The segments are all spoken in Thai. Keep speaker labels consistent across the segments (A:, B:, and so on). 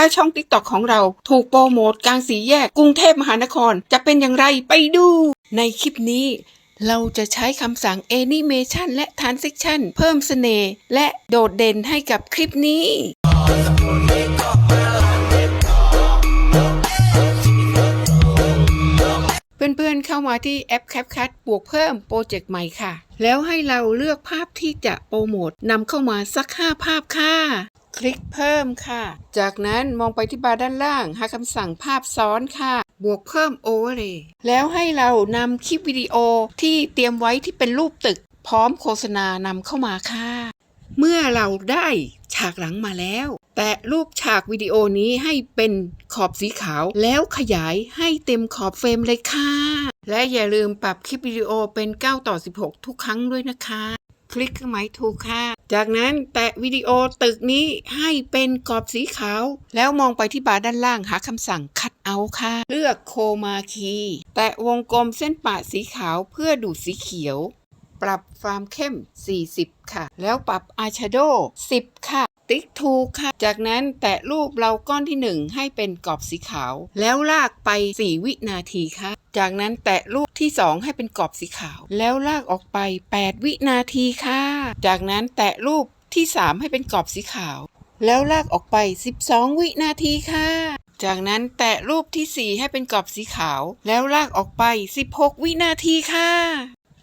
A: าช่องติ๊กต็อกของเราถูกโปรโมทกลางสีแยกกรุงเทพมหานครจะเป็นอย่างไรไปดู ในคลิปนี้ เราจะใช้คำสั่ง Animation และ Transition เพิ่มเสน่ห์และโดดเด่นให้กับคลิปนี้เพื่อนๆเข้ามาที่แอป CapCut บวกเพิ่มโปรเจกต์ใหม่ค่ะ แล้วให้เราเลือกภาพที่จะโปรโมทนำเข้ามาสัก 5 ภาพค่ะ คลิกเพิ่มค่ะ จากนั้นมองไปที่บาร์ด้านล่าง หาคำสั่งภาพซ้อนค่ะ บวกเพิ่มโอเวอร์เลยแล้วให้เรานำคลิปวิดีโอที่เตรียมไว้ที่เป็นรูปตึก พร้อมโฆษณานำเข้ามาค่ะ เมื่อเราได้ฉากหลังมาแล้ว แตะรูปฉากวิดีโอนี้ให้เป็นขอบสีขาว แล้วขยายให้เต็มขอบเฟรมเลยค่ะ และอย่าลืมปรับคลิปวิดีโอเป็น 9 ต่อ 16 ทุกครั้งด้วยนะคะ คลิกเครื่องหมายถูกค่ะ จากนั้นแตะวิดีโอตึกนี้ให้เป็นกรอบสีขาว แล้วมองไปที่บาร์ด้านล่างหาคำสั่งคัดเอาค่ะ เลือกโคมาคี แตะวงกลมเส้นปะสีขาวเพื่อดูดสีเขียว ปรับความเข้ม 40 ค่ะ แล้วปรับอายแชโดว์10 ค่ะติ๊กถูกค่ะ จากนั้นแตะรูปเราก้อนที่ 1 ให้เป็นกรอบสีขาว แล้วลากไป 4 วินาทีค่ะ จากนั้นแตะรูปที่ 2 ให้เป็นกรอบสีขาว แล้วลากออกไป 8 วินาทีค่ะ จากนั้นแตะรูปที่ 3 ให้เป็นกรอบสีขาว แล้วลากออกไป 12 วินาทีค่ะ จากนั้นแตะรูปที่ 4 ให้เป็นกรอบสีขาว แล้วลากออกไป 16 วินาทีค่ะ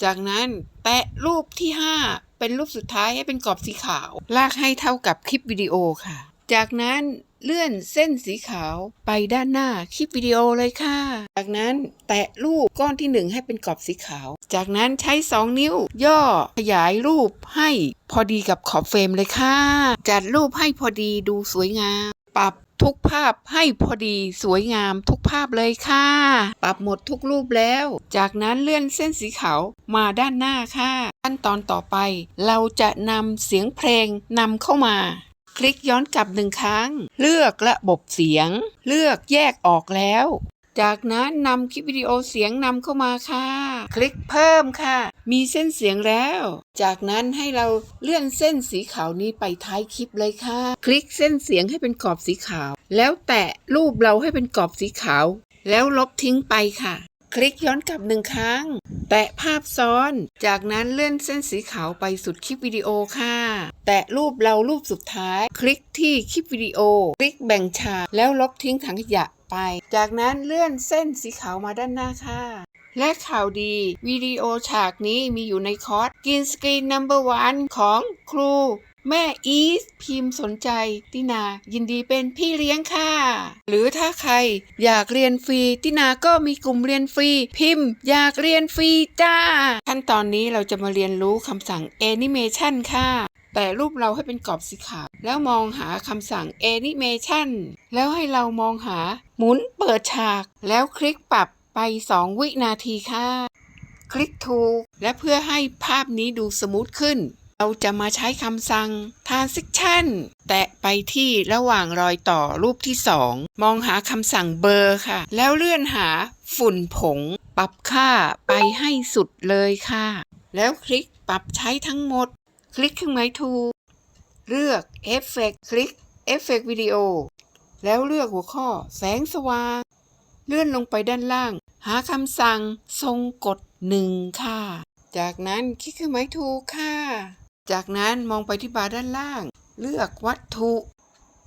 A: จากนั้นแตะรูปที่ 5 เป็นรูปสุดท้ายให้เป็นกรอบสีขาว ลากให้เท่ากับคลิปวิดีโอค่ะ จากนั้น เลื่อนเส้นสีขาวไปด้านหน้าคลิปวิดีโอเลยค่ะ จากนั้นแตะรูปก้อนที่ 1 ให้เป็นกรอบสีขาว จากนั้นใช้ 2 นิ้ว ย่อขยายรูปให้พอดีกับขอบเฟรมเลยค่ะ จัดรูปให้พอดีดูสวยงาม ปรับทุกภาพให้พอดีสวยงามทุกภาพเลยค่ะ ปรับหมดทุกรูปแล้ว จากนั้นเลื่อนเส้นสีขาวมาด้านหน้าค่ะ ขั้นตอนต่อไป เราจะนำเสียงเพลงนำเข้ามา คลิกย้อนกลับหนึ่งครั้ง เลือกระบบเสียง เลือกแยกออกแล้ว จากนั้นนำคลิปวิดีโอเสียงนำเข้ามาค่ะ คลิกเพิ่มค่ะ มีเส้นเสียงแล้ว จากนั้นให้เราเลื่อนเส้นสีขาวนี้ไปท้ายคลิปเลยค่ะ คลิกเส้นเสียงให้เป็นกรอบสีขาว แล้วแตะรูปเราให้เป็นกรอบสีขาว แล้วลบทิ้งไปค่ะ คลิกย้อนกลับหนึ่งครั้ง แตะภาพซ้อน จากนั้นเลื่อนเส้นสีขาวไปสุดคลิปวิดีโอค่ะ แตะรูปเรารูปสุดท้าย คลิกที่คลิปวิดีโอ คลิกแบ่งฉากแล้วลบทิ้งถังขยะไป จากนั้นเลื่อนเส้นสีขาวมาด้านหน้าค่ะและข่าวดีวิดีโอฉากนี้มีอยู่ในคอร์สกินสกรีนนัมเบอร์วันของครู แม่อีสพิมพ์สนใจตินา ยินดีเป็นพี่เลี้ยงค่ะ หรือถ้าใครอยากเรียนฟรีตินาก็มีกลุ่มเรียนฟรี พิมพ์ อยากเรียนฟรีจ้า ขั้นตอนนี้เราจะมาเรียนรู้คำสั่ง Animation ค่ะแต่รูปเราให้เป็นกรอบสีขาว แล้วมองหาคำสั่ง Animation แล้วให้เรามองหาหมุนเปิดฉาก แล้วคลิกปรับไป 2 วินาทีค่ะ คลิกถูก และเพื่อให้ภาพนี้ดูสมูทขึ้น เราจะมาใช้คำสั่ง transition แตะไปที่ระหว่างรอยต่อรูปที่ 2 มองหาคำสั่งเบอร์ค่ะ แล้วเลื่อนหาฝุ่นผง ปรับค่าไปให้สุดเลยค่ะ แล้วคลิกปรับใช้ทั้งหมด คลิกเครื่องหมายถูกเลือกเอฟเฟกคลิกเอฟเฟกวิดีโอแล้วเลือกหัวข้อแสงสว่าง เลื่อนลงไปด้านล่าง หาคำสั่งทรงกดหนึ่งค่ะ จากนั้นคลิกเครื่องหมายถูกค่ะ จากนั้นมองไปที่บาร์ด้านล่าง เลือกวัตถุ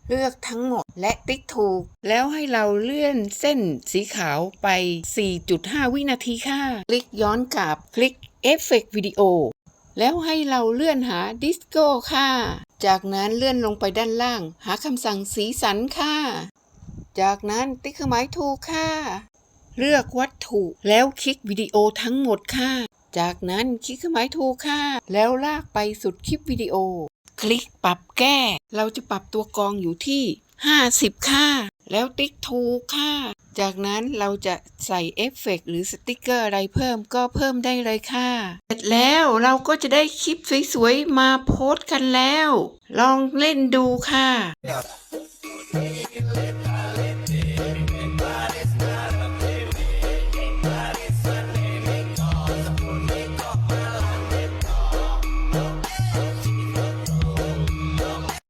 A: เลือกทั้งหมดและติ๊กถูก แล้วให้เราเลื่อนเส้นสีขาวไป 4.5 วินาทีค่ะ คลิกย้อนกลับ คลิกเอฟเฟกวิดีโอ แล้วให้เราเลื่อนหาดิสโก้ค่ะ จากนั้นเลื่อนลงไปด้านล่าง หาคำสั่งสีสันค่ะ จากนั้นติ๊กเครื่องหมายถูกค่ะ เลือกวัตถุแล้วคลิกวิดีโอทั้งหมดค่ะ จากนั้นคลิกเครื่องหมายถูกค่ะ แล้วลากไปสุดคลิปวิดีโอ คลิกปรับแก้ เราจะปรับตัวกรองอยู่ที่ 50 ค่ะแล้วติ๊กถูกค่ะจากนั้นเราจะใส่เอฟเฟกต์หรือสติกเกอร์อะไรเพิ่มก็เพิ่มได้เลยค่ะ เสร็จแล้วเราก็จะได้คลิปสวยๆ มาโพสต์กันแล้ว ลองเล่นดูค่ะ